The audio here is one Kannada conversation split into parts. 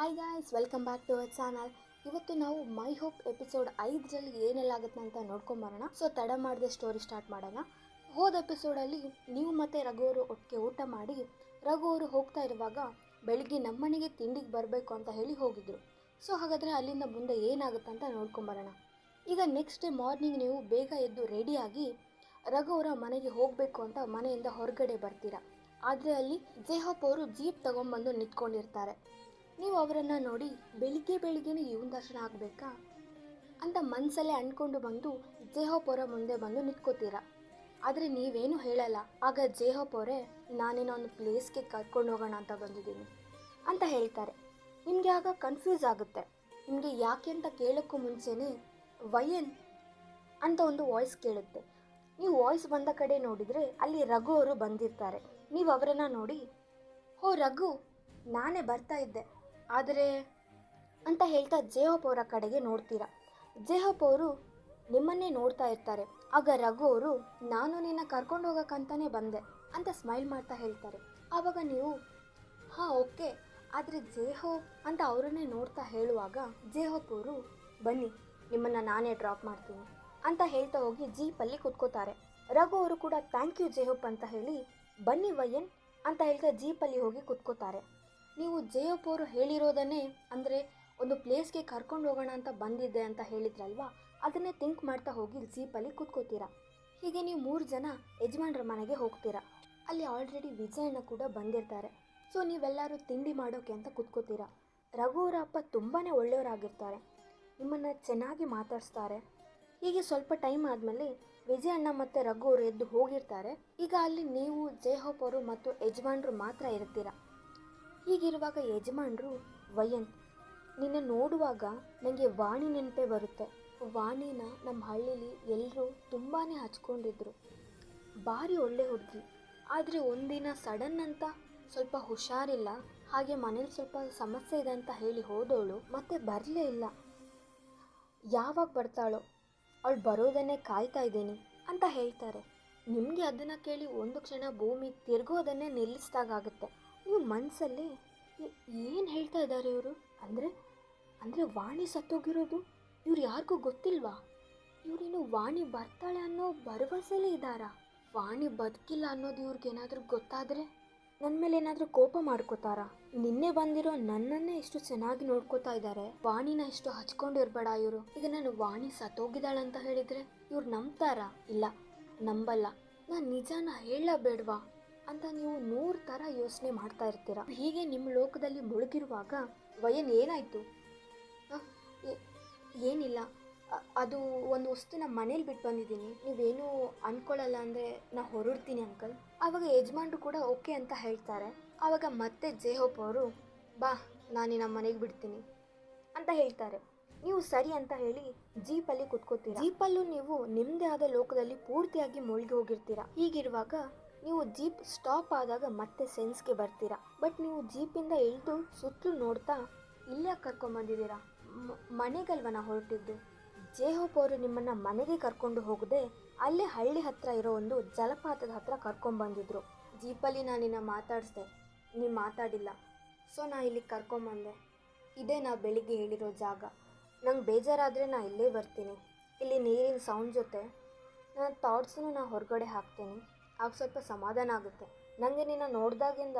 Hi guys welcome back to our channel ಇವತ್ತು ನಾವು ಮೈ ಹೋಪ್ ಎಪಿಸೋಡ್ ಐದರಲ್ಲಿ ಏನೆಲ್ಲ ಆಗುತ್ತೆ ಅಂತ ನೋಡ್ಕೊಂಬರೋಣ ಸೊ ತಡ ಮಾಡದೆ ಸ್ಟೋರಿ ಸ್ಟಾರ್ಟ್ ಮಾಡೋಣ. ಹೋದ ಎಪಿಸೋಡಲ್ಲಿ ನೀವು ಮತ್ತು ರಘು ಅವರು ಒಟ್ಟಿಗೆ ಊಟ ಮಾಡಿ, ರಘು ಅವರು ಹೋಗ್ತಾ ಇರುವಾಗ ಬೆಳಿಗ್ಗೆ ನಮ್ಮನೆಗೆ ತಿಂಡಿಗೆ ಬರಬೇಕು ಅಂತ ಹೇಳಿ ಹೋಗಿದ್ರು. ಸೊ ಹಾಗಾದರೆ ಅಲ್ಲಿಂದ ಮುಂದೆ ಏನಾಗುತ್ತೆ ಅಂತ ನೋಡ್ಕೊಂಬರೋಣ ಈಗ ನೆಕ್ಸ್ಟ್ ಡೇ ಮಾರ್ನಿಂಗ್ ನೀವು ಬೇಗ ಎದ್ದು ರೆಡಿಯಾಗಿ ರಘು ಅವರ ಮನೆಗೆ ಹೋಗಬೇಕು ಅಂತ ಮನೆಯಿಂದ ಹೊರಗಡೆ ಬರ್ತೀರಾ. ಆದರೆ ಅಲ್ಲಿ ಜೇಹಪ್ ಅವರು ಜೀಪ್ ತಗೊಂಬಂದು ನಿಂತ್ಕೊಂಡಿರ್ತಾರೆ. ನೀವು ಅವರನ್ನು ನೋಡಿ ಬೆಳಿಗ್ಗೆ ಬೆಳಿಗ್ಗೆನೇ ಇವನ ದರ್ಶನ ಆಗಬೇಕಾ? ಅಂತ ಮನಸ್ಸಲ್ಲೇ ಅಂದ್ಕೊಂಡು ಬಂದು ಜೇಹೋಪೋರ ಮುಂದೆ ಬಂದು ನಿಂತ್ಕೋತೀರ. ಆದರೆ ನೀವೇನು ಹೇಳಲ್ಲ. ಆಗ ಜೇಹೋಪೋರೆ, ನಾನೇನೋ ಒಂದು ಪ್ಲೇಸ್ಗೆ ಕರ್ಕೊಂಡು ಹೋಗೋಣ ಅಂತ ಬಂದಿದ್ದೀನಿ ಅಂತ ಹೇಳ್ತಾರೆ. ನಿಮಗೆ ಆಗ ಕನ್ಫ್ಯೂಸ್ ಆಗುತ್ತೆ. ನಿಮಗೆ ಯಾಕೆ ಅಂತ ಕೇಳೋಕ್ಕೂ ಮುಂಚೆನೇ ವಯನ್ ಅಂತ ಒಂದು ವಾಯ್ಸ್ ಕೇಳುತ್ತೆ. ನೀವು ವಾಯ್ಸ್ ಬಂದ ಕಡೆ ನೋಡಿದರೆ ಅಲ್ಲಿ ರಘು ಅವರು ಬಂದಿರ್ತಾರೆ. ನೀವು ಅವರನ್ನು ನೋಡಿ, ಹೋ ರಘು, ನಾನೇ ಬರ್ತಾ ಇದ್ದೆ. ಆದರೆ ಅಂತ ಹೇಳ್ತಾ ಜೇಹಪ್ ಅವರ ಕಡೆಗೆ ನೋಡ್ತೀರಾ. ಜೇಹಪ್ ಅವರು ನಿಮ್ಮನ್ನೇ ನೋಡ್ತಾ ಇರ್ತಾರೆ. ಆಗ ರಘು ಅವರು, ನಾನು ನಿನ್ನ ಕರ್ಕೊಂಡು ಹೋಗೋಕ್ಕಂತಾನೆ ಬಂದೆ ಅಂತ ಸ್ಮೈಲ್ ಮಾಡ್ತಾ ಹೇಳ್ತಾರೆ. ಆವಾಗ ನೀವು, ಹಾಂ, ಓಕೆ. ಆದರೆ ಜೇಹೋಪ್ ಅಂತ ಅವರನ್ನೇ ನೋಡ್ತಾ ಹೇಳುವಾಗ ಜೇಹೋಪ್ ಅವರು, ಬನ್ನಿ, ನಿಮ್ಮನ್ನು ನಾನೇ ಡ್ರಾಪ್ ಮಾಡ್ತೀನಿ ಅಂತ ಹೇಳ್ತಾ ಹೋಗಿ ಜೀಪಲ್ಲಿ ಕುತ್ಕೋತಾರೆ. ರಘು ಅವರು ಕೂಡ ಥ್ಯಾಂಕ್ ಯು ಜೇಹೋಪ್ ಅಂತ ಹೇಳಿ, ಬನ್ನಿ, ವಯನ್ ಅಂತ ಹೇಳ್ತಾ ಜೀಪಲ್ಲಿ ಹೋಗಿ ಕುತ್ಕೋತಾರೆ. ನೀವು ಜಯಪ್ಪ ಅವರು ಹೇಳಿರೋದನ್ನೇ ಅಂದರೆ ಒಂದು ಪ್ಲೇಸ್ಗೆ ಕರ್ಕೊಂಡು ಹೋಗೋಣ ಅಂತ ಬಂದಿದ್ದೆ ಅಂತ ಹೇಳಿದ್ರಲ್ವಾ? ಅದನ್ನೇ ಥಿಂಕ್ ಮಾಡ್ತಾ ಹೋಗಿ ಜೀಪಲ್ಲಿ ಕುತ್ಕೋತೀರಾ? ಹೀಗೆ ನೀವು ಮೂರು ಜನ ಯಜಮಾನ್ರ ಮನೆಗೆ ಹೋಗ್ತೀರಾ. ಅಲ್ಲಿ ಆಲ್ರೆಡಿ ವಿಜಯಣ್ಣ ಕೂಡ ಬಂದಿರ್ತಾರೆ. ಸೊ ನೀವೆಲ್ಲರೂ ತಿಂಡಿ ಮಾಡೋಕೆ ಅಂತ ಕುತ್ಕೋತೀರಾ? ರಘು ಅವರ ಅಪ್ಪ ತುಂಬಾ ಒಳ್ಳೆಯವರಾಗಿರ್ತಾರೆ. ನಿಮ್ಮನ್ನು ಚೆನ್ನಾಗಿ ಮಾತಾಡಿಸ್ತಾರೆ. ಹೀಗೆ ಸ್ವಲ್ಪ ಟೈಮ್ ಆದಮೇಲೆ ವಿಜಯಣ್ಣ ಮತ್ತು ರಘು ಅವರು ಎದ್ದು ಹೋಗಿರ್ತಾರೆ. ಈಗ ಅಲ್ಲಿ ನೀವು ಜಯಹೋಪ್ ಅವರು ಮತ್ತು ಯಜಮಾನ್ರು ಮಾತ್ರ ಇರ್ತೀರಾ? ಹೀಗಿರುವಾಗ ಯಜಮಾನ್ರು ವಯನ್ ನಿನ್ನ ನೋಡುವಾಗ ನನಗೆ ವಾಣಿ ನೆನಪೇ ಬರುತ್ತೆ. ವಾಣಿನ ನಮ್ಮ ಹಳ್ಳಿಲಿ ಎಲ್ಲರೂ ತುಂಬಾ ಹಚ್ಕೊಂಡಿದ್ರು. ಭಾರಿ ಒಳ್ಳೆ ಹುಡುಗಿ. ಆದರೆ ಒಂದಿನ ಸಡನ್ ಅಂತ ಸ್ವಲ್ಪ ಹುಷಾರಿಲ್ಲ. ಹಾಗೆ ಮನೇಲಿ ಸ್ವಲ್ಪ ಸಮಸ್ಯೆ ಇದೆ ಅಂತ ಹೇಳಿ ಹೋದವಳು ಮತ್ತೆ ಬರಲೇ ಇಲ್ಲ. ಯಾವಾಗ ಬರ್ತಾಳೋ, ಅವಳು ಬರೋದನ್ನೇ ಕಾಯ್ತಾ ಇದ್ದೀನಿ ಅಂತ ಹೇಳ್ತಾರೆ. ನಿಮಗೆ ಅದನ್ನು ಕೇಳಿ ಒಂದು ಕ್ಷಣ ಭೂಮಿ ತಿರ್ಗೋದನ್ನೇ ನಿಲ್ಲಿಸ್ದಾಗುತ್ತೆ ನೀವು ಮನಸ್ಸಲ್ಲಿ ಏನು ಹೇಳ್ತಾ ಇದ್ದಾರೆ ಇವರು? ಅಂದರೆ ಅಂದರೆ ವಾಣಿ ಸತ್ತೋಗಿರೋದು ಇವ್ರು ಯಾರಿಗೂ ಗೊತ್ತಿಲ್ವಾ? ಇವರೇನು ವಾಣಿ ಬರ್ತಾಳೆ ಅನ್ನೋ ಭರವಸೆಲೇ ಇದ್ದಾರಾ? ವಾಣಿ ಬದುಕಿಲ್ಲ ಅನ್ನೋದು ಇವ್ರಿಗೇನಾದರೂ ಗೊತ್ತಾದರೆ ನನ್ನ ಮೇಲೆ ಏನಾದರೂ ಕೋಪ ಮಾಡ್ಕೋತಾರಾ? ನಿನ್ನೆ ಬಂದಿರೋ ನನ್ನನ್ನೇ ಇಷ್ಟು ಚೆನ್ನಾಗಿ ನೋಡ್ಕೋತಾ ಇದ್ದಾರೆ. ವಾಣಿನ ಇಷ್ಟು ಹಚ್ಕೊಂಡಿರ್ಬೇಡ ಇವರು. ಈಗ ನಾನು ವಾಣಿ ಸತ್ತೋಗಿದ್ದಾಳೆ ಅಂತ ಹೇಳಿದ್ರೆ ಇವ್ರು ನಂಬ್ತಾರಾ? ಇಲ್ಲ, ನಂಬಲ್ಲ. ನಾನು ನಿಜಾನ ಹೇಳಬೇಡ್ವಾ? ಅಂತ ನೀವು ನೂರು ಥರ ಯೋಚನೆ ಮಾಡ್ತಾ ಇರ್ತೀರ? ಹೀಗೆ ನಿಮ್ಮ ಲೋಕದಲ್ಲಿ ಮುಳುಗಿರುವಾಗ ವಯನ್ ಏನಾಯಿತು? ಏನಿಲ್ಲ. ಅದು ಒಂದು ವಸ್ತುನ ಮನೇಲಿ ಬಿಟ್ಟು ಬಂದಿದ್ದೀನಿ. ನೀವೇನು ಅಂದ್ಕೊಳ್ಳಲ್ಲ ಅಂದರೆ ನಾ ಹೊರಡ್ತೀನಿ ಅಂಕಲ್. ಆವಾಗ ಯಜಮಾನ್ರು ಕೂಡ ಓಕೆ ಅಂತ ಹೇಳ್ತಾರೆ. ಆವಾಗ ಮತ್ತೆ ಜೇಹೋಪ್ ಅವರು, ಬಾ, ನಾನು ನಮ್ಮ ಮನೆಗೆ ಬಿಡ್ತೀನಿ ಅಂತ ಹೇಳ್ತಾರೆ. ನೀವು ಸರಿ ಅಂತ ಹೇಳಿ ಜೀಪಲ್ಲಿ ಕುತ್ಕೋತೀರ? ಜೀಪಲ್ಲೂ ನೀವು ನಿಮ್ಮದೇ ಆದ ಲೋಕದಲ್ಲಿ ಪೂರ್ತಿಯಾಗಿ ಮುಳುಗಿ ಹೋಗಿರ್ತೀರ? ಹೀಗಿರುವಾಗ ನೀವು ಜೀಪ್ ಸ್ಟಾಪ್ ಆದಾಗ ಮತ್ತೆ ಸೆನ್ಸ್ಗೆ ಬರ್ತೀರಾ. ಬಟ್ ನೀವು ಜೀಪಿಂದ ಇಳಿದು ಸುತ್ತಲೂ ನೋಡ್ತಾ ಇಲ್ಲೇ ಕರ್ಕೊಂಬಂದಿದ್ದೀರಾ. ಮನೆಗಲ್ವನ ಹೊರಟಿದ್ದು? ಜೇಹೋಪ್ ಅವರು ನಿಮ್ಮನ್ನು ಮನೆಗೆ ಕರ್ಕೊಂಡು ಹೋಗದೆ ಅಲ್ಲೇ ಹಳ್ಳಿ ಹತ್ರ ಇರೋ ಒಂದು ಜಲಪಾತದ ಹತ್ರ ಕರ್ಕೊಂಬಂದಿದ್ರು. ಜೀಪಲ್ಲಿ ನಾನು ನಿನ್ನ ಮಾತಾಡಿಸ್ದೆ. ನೀವು ಮಾತಾಡಿಲ್ಲ. ಸೊ ನಾ ಇಲ್ಲಿ ಕರ್ಕೊಂಬಂದೆ. ಇದೇ ನಾ ಬೆಳಿಗ್ಗೆ ಹೇಳಿರೋ ಜಾಗ. ನಂಗೆ ಬೇಜಾರಾದರೆ ನಾ ಇಲ್ಲೇ ಬರ್ತೀನಿ. ಇಲ್ಲಿ ನೀರಿನ ಸೌಂಡ್ ಜೊತೆ. ನನ್ನ ಥಾಟ್ಸನ್ನು ನಾ ಹೊರಗಡೆ ಹಾಕ್ತೀನಿ. ಆಗ ಸ್ವಲ್ಪ ಸಮಾಧಾನ ಆಗುತ್ತೆ. ನನಗೆ ನಿನ್ನ ನೋಡಿದಾಗಿಂದ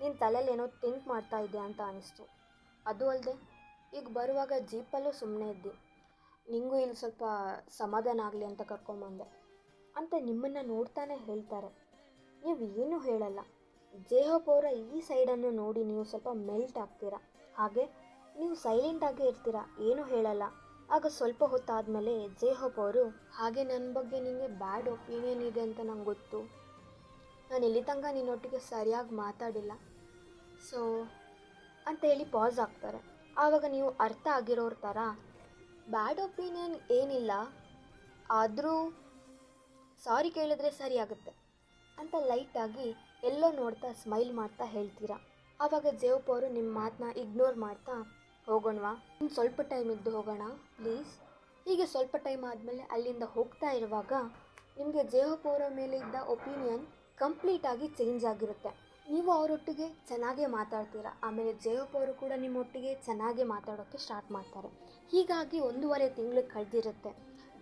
ನಿನ್ನ ತಲೆಯಲ್ಲಿ ಏನೋ ಥಿಂಕ್ ಮಾಡ್ತಾ ಇದ್ದೆ ಅಂತ ಅನಿಸ್ತು. ಅದು ಅಲ್ಲದೆ ಈಗ ಬರುವಾಗ ಜೀಪಲ್ಲೂ ಸುಮ್ಮನೆ ಇದ್ದಿ. ನಿಂಗೂ ಇಲ್ಲಿ ಸ್ವಲ್ಪ ಸಮಾಧಾನ ಆಗಲಿ ಅಂತ ಕರ್ಕೊಂಬಂದೆ. ಅಂತ ನಿಮ್ಮನ್ನು ನೋಡ್ತಾನೆ ಹೇಳ್ತಾರೆ. ನೀವು ಏನೂ ಹೇಳಲ್ಲ. ಜೇಹೋಪ್ ಅವರ ಈ ಸೈಡನ್ನು ನೋಡಿ ನೀವು ಸ್ವಲ್ಪ ಮೆಲ್ಟ್ ಆಗ್ತೀರಾ. ಹಾಗೆ, ನೀವು ಸೈಲೆಂಟಾಗೇ ಇರ್ತೀರಾ. ಏನೂ ಹೇಳಲ್ಲ. ಆಗ ಸ್ವಲ್ಪ ಹೊತ್ತಾದಮೇಲೆ ಜೇಹೋಪ್ ಅವರು, ಹಾಗೆ ನನ್ನ ಬಗ್ಗೆ ನಿಮಗೆ ಬ್ಯಾಡ್ ಒಪಿನಿಯನ್ ಇದೆ ಅಂತ ನಂಗೆ ಗೊತ್ತು. ನಾನು ಇಲ್ಲಿ ತನಕ ನಿನ್ನೊಟ್ಟಿಗೆ ಸರಿಯಾಗಿ ಮಾತಾಡಿಲ್ಲ. ಸೊ ಅಂತ ಹೇಳಿ ಪಾಸ್ ಆಗ್ತಾರೆ. ಆವಾಗ ನೀವು ಅರ್ಥ ಆಗಿರೋರ ಥರ ಬ್ಯಾಡ್ ಒಪಿನಿಯನ್ ಏನಿಲ್ಲ. ಆದರೂ ಸಾರಿ ಕೇಳಿದ್ರೆ ಸರಿ ಆಗುತ್ತೆ ಅಂತ ಲೈಟಾಗಿ ಎಲ್ಲೋ ನೋಡ್ತಾ ಸ್ಮೈಲ್ ಮಾಡ್ತಾ ಹೇಳ್ತೀರಾ. ಆವಾಗ ಜೇವಪ್ಪ ಅವರು ನಿಮ್ಮ ಮಾತನ್ನ ಇಗ್ನೋರ್ ಮಾಡ್ತಾ ಹೋಗೋಣವಾ? ಇನ್ನು ಸ್ವಲ್ಪ ಟೈಮ್ ಇದ್ದು ಹೋಗೋಣ ಪ್ಲೀಸ್ ಹೀಗೆ ಸ್ವಲ್ಪ ಟೈಮ್ ಆದಮೇಲೆ ಅಲ್ಲಿಂದ ಹೋಗ್ತಾ ಇರುವಾಗ ನಿಮಗೆ ಅವರ ಮೇಲೆ ಇದ್ದ ಒಪಿನಿಯನ್ ಕಂಪ್ಲೀಟಾಗಿ ಚೇಂಜ್ ಆಗಿರುತ್ತೆ. ನೀವು ಅವರೊಟ್ಟಿಗೆ ಚೆನ್ನಾಗೇ ಮಾತಾಡ್ತೀರಾ. ಆಮೇಲೆ ಅವರು ಕೂಡ ನಿಮ್ಮೊಟ್ಟಿಗೆ ಚೆನ್ನಾಗೇ ಮಾತಾಡೋಕ್ಕೆ ಸ್ಟಾರ್ಟ್ ಮಾಡ್ತಾರೆ. ಹೀಗಾಗಿ ಒಂದೂವರೆ ತಿಂಗಳು ಕಳೆದಿರುತ್ತೆ.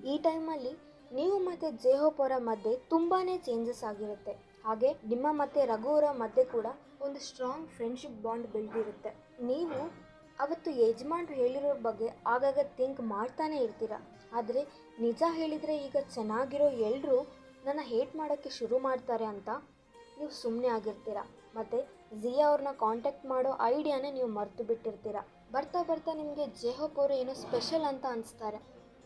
ಈ ಟೈಮಲ್ಲಿ ನೀವು ಮತ್ತು ಜೇಹೋಪ್ ಮಧ್ಯೆ ತುಂಬಾ ಚೇಂಜಸ್ ಆಗಿರುತ್ತೆ. ಹಾಗೆ ನಿಮ್ಮ ಮತ್ತು ರಘು ಅವರ ಮಧ್ಯೆ ಕೂಡ ಒಂದು ಸ್ಟ್ರಾಂಗ್ ಫ್ರೆಂಡ್ಶಿಪ್ ಬಾಂಡ್ ಬೆಳೆದಿರುತ್ತೆ ನೀವು ಅವತ್ತು ಯಜಮಾನ್ರು ಹೇಳಿರೋ ಬಗ್ಗೆ ಆಗಾಗ ಥಿಂಕ್ ಮಾಡ್ತಾನೆ ಇರ್ತೀರ? ಆದರೆ ನಿಜ ಹೇಳಿದರೆ ಈಗ ಚೆನ್ನಾಗಿರೋ ಎಲ್ಲರೂ ನನ್ನ ಹೇಟ್ ಮಾಡೋಕ್ಕೆ ಶುರು ಮಾಡ್ತಾರೆ ಅಂತ ನೀವು ಸುಮ್ಮನೆ ಆಗಿರ್ತೀರ? ಮತ್ತು ಜಿಯಾ ಅವ್ರನ್ನ ಕಾಂಟ್ಯಾಕ್ಟ್ ಮಾಡೋ ಐಡಿಯಾನೇ ನೀವು ಮರೆತು ಬಿಟ್ಟಿರ್ತೀರ? ಬರ್ತಾ ಬರ್ತಾ ನಿಮಗೆ ಜೆಹೋಪ್ ಅವರು ಏನೋ ಸ್ಪೆಷಲ್ ಅಂತ ಅನಿಸ್ತಾರೆ.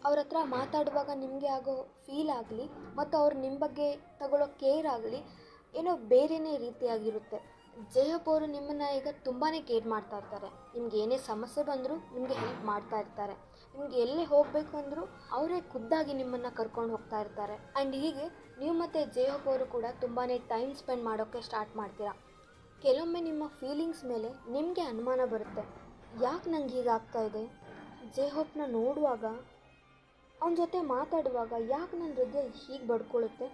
ಅವ್ರ ಹತ್ರ ಮಾತಾಡುವಾಗ ನಿಮಗೆ ಆಗೋ ಫೀಲ್ ಆಗಲಿ, ಮತ್ತು ಅವ್ರು ನಿಮ್ಮ ಬಗ್ಗೆ ತಗೊಳ್ಳೋ ಕೇರ್ ಆಗಲಿ, ಏನೋ ಬೇರೆಯೇ ರೀತಿಯಾಗಿರುತ್ತೆ. ಜಯಪ್ ಅವರು ನಿಮ್ಮನ್ನು ಈಗ ತುಂಬಾ ಕೇರ್ ಮಾಡ್ತಾ ಇರ್ತಾರೆ. ನಿಮ್ಗೆ ಏನೇ ಸಮಸ್ಯೆ ಬಂದರೂ ನಿಮಗೆ ಹೆಲ್ಪ್ ಮಾಡ್ತಾ ಇರ್ತಾರೆ. ನಿಮ್ಗೆ ಎಲ್ಲಿ ಹೋಗಬೇಕು ಅಂದರೂ ಅವರೇ ಖುದ್ದಾಗಿ ನಿಮ್ಮನ್ನು ಕರ್ಕೊಂಡು ಹೋಗ್ತಾ ಇರ್ತಾರೆ. ಆ್ಯಂಡ್ ಹೀಗೆ ನೀವು ಮತ್ತು ಜಯಪ್ ಅವರು ಕೂಡ ತುಂಬಾ ಟೈಮ್ ಸ್ಪೆಂಡ್ ಮಾಡೋಕ್ಕೆ ಸ್ಟಾರ್ಟ್ ಮಾಡ್ತೀರಾ. ಕೆಲವೊಮ್ಮೆ ನಿಮ್ಮ ಫೀಲಿಂಗ್ಸ್ ಮೇಲೆ ನಿಮಗೆ ಅನುಮಾನ ಬರುತ್ತೆ. ಯಾಕೆ ನಂಗೆ ಹೀಗಾಗ್ತಾ ಇದೆ? ಜೇಹೋಪ್ನ ನೋಡುವಾಗ, ಅವನ ಜೊತೆ ಮಾತಾಡುವಾಗ ಯಾಕೆ ನನ್ನ ಹೃದಯ ಹೀಗೆ ಬಡ್ಕೊಳ್ಳುತ್ತೆ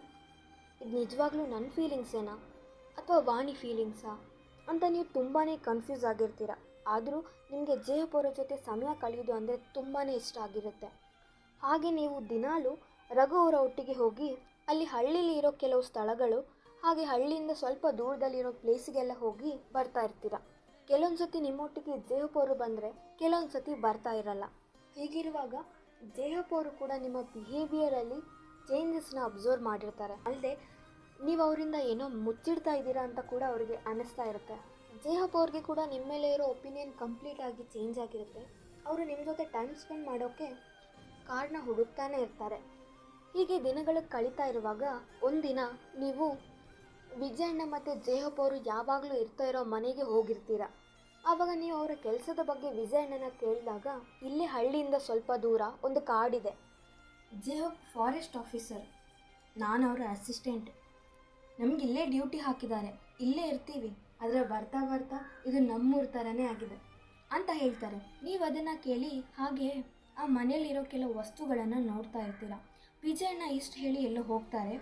ಇದು ನಿಜವಾಗ್ಲೂ ನನ್ನ ಫೀಲಿಂಗ್ಸೇನಾ ಅಥವಾ ವಾಣಿ ಫೀಲಿಂಗ್ಸಾ ಅಂತ ನೀವು ತುಂಬಾ ಕನ್ಫ್ಯೂಸ್ ಆಗಿರ್ತೀರ. ಆದರೂ ನಿಮಗೆ ಜಯಪುರ ಜೊತೆ ಸಮಯ ಕಳೆಯೋದು ಅಂದರೆ ತುಂಬಾ ಇಷ್ಟ ಆಗಿರುತ್ತೆ. ಹಾಗೆ ನೀವು ದಿನಾಲೂ ರಘು ಅವರ ಒಟ್ಟಿಗೆ ಹೋಗಿ ಅಲ್ಲಿ ಹಳ್ಳಿಲಿ ಇರೋ ಕೆಲವು ಸ್ಥಳಗಳು, ಹಾಗೆ ಹಳ್ಳಿಯಿಂದ ಸ್ವಲ್ಪ ದೂರದಲ್ಲಿರೋ ಪ್ಲೇಸಿಗೆಲ್ಲ ಹೋಗಿ ಬರ್ತಾ ಇರ್ತೀರ. ಕೆಲವೊಂದು ಸತಿ ನಿಮ್ಮೊಟ್ಟಿಗೆ ಜೇಹಪ್ ಬಂದರೆ ಕೆಲವೊಂದು ಸತಿ ಬರ್ತಾ ಇರಲ್ಲ. ಹೀಗಿರುವಾಗ ಜೇಹಪ್ ಕೂಡ ನಿಮ್ಮ ಬಿಹೇವಿಯರಲ್ಲಿ ಚೇಂಜಸ್ನ ಅಬ್ಸರ್ವ್ ಮಾಡಿರ್ತಾರೆ. ಅಲ್ಲದೆ ನೀವು ಅವರಿಂದ ಏನೋ ಮುಚ್ಚಿಡ್ತಾ ಇದ್ದೀರಾ ಅಂತ ಕೂಡ ಅವರಿಗೆ ಅನ್ನಿಸ್ತಾ ಇರುತ್ತೆ. ಜೇಹಪ್ ಅವ್ರಿಗೆ ಕೂಡ ನಿಮ್ಮ ಮೇಲೆ ಇರೋ ಒಪಿನಿಯನ್ ಕಂಪ್ಲೀಟ್ ಆಗಿ ಚೇಂಜ್ ಆಗಿರುತ್ತೆ. ಅವರು ನಿಮ್ಮ ಜೊತೆ ಟೈಮ್ ಸ್ಪೆಂಡ್ ಮಾಡೋಕ್ಕೆ ಕಾರ್ಡ್ನ ಹುಡುಕ್ತಾನೆ ಇರ್ತಾರೆ. ಹೀಗೆ ದಿನಗಳು ಕಳೀತಾ ಇರುವಾಗ ಒಂದಿನ ನೀವು ವಿಜಯಣ್ಣ ಮತ್ತು ಜೇಹಪ್ ಅವರು ಯಾವಾಗಲೂ ಇರ್ತಾ ಇರೋ ಮನೆಗೆ ಹೋಗಿರ್ತೀರ? ಆವಾಗ ನೀವು ಅವರ ಕೆಲಸದ ಬಗ್ಗೆ ವಿಜಯಣ್ಣನ ಕೇಳಿದಾಗ ಇಲ್ಲೇ ಹಳ್ಳಿಯಿಂದ ಸ್ವಲ್ಪ ದೂರ ಒಂದು ಕಾಡಿದೆ. ಜೇಹಪ್ ಫಾರೆಸ್ಟ್ ಆಫೀಸರ್ ನಾನು ಅವರ ಅಸಿಸ್ಟೆಂಟ್ ನಮ್ಗೆ ಇಲ್ಲೇ ಡ್ಯೂಟಿ ಹಾಕಿದ್ದಾರೆ. ಇಲ್ಲೇ ಇರ್ತೀವಿ. ಆದರೆ ಬರ್ತಾ ಬರ್ತಾ ಇದು ನಮ್ಮೂರ ಥರನೇ ಆಗಿದೆ. ಅಂತ ಹೇಳ್ತಾರೆ. ನೀವು ಅದನ್ನು ಕೇಳಿ ಹಾಗೆ ಆ ಮನೆಯಲ್ಲಿರೋ ಕೆಲವು ವಸ್ತುಗಳನ್ನು ನೋಡ್ತಾ ಇರ್ತೀರ? ವಿಜಯಣ್ಣ ಇಷ್ಟು ಹೇಳಿ ಎಲ್ಲೋ ಹೋಗ್ತಾರೆ.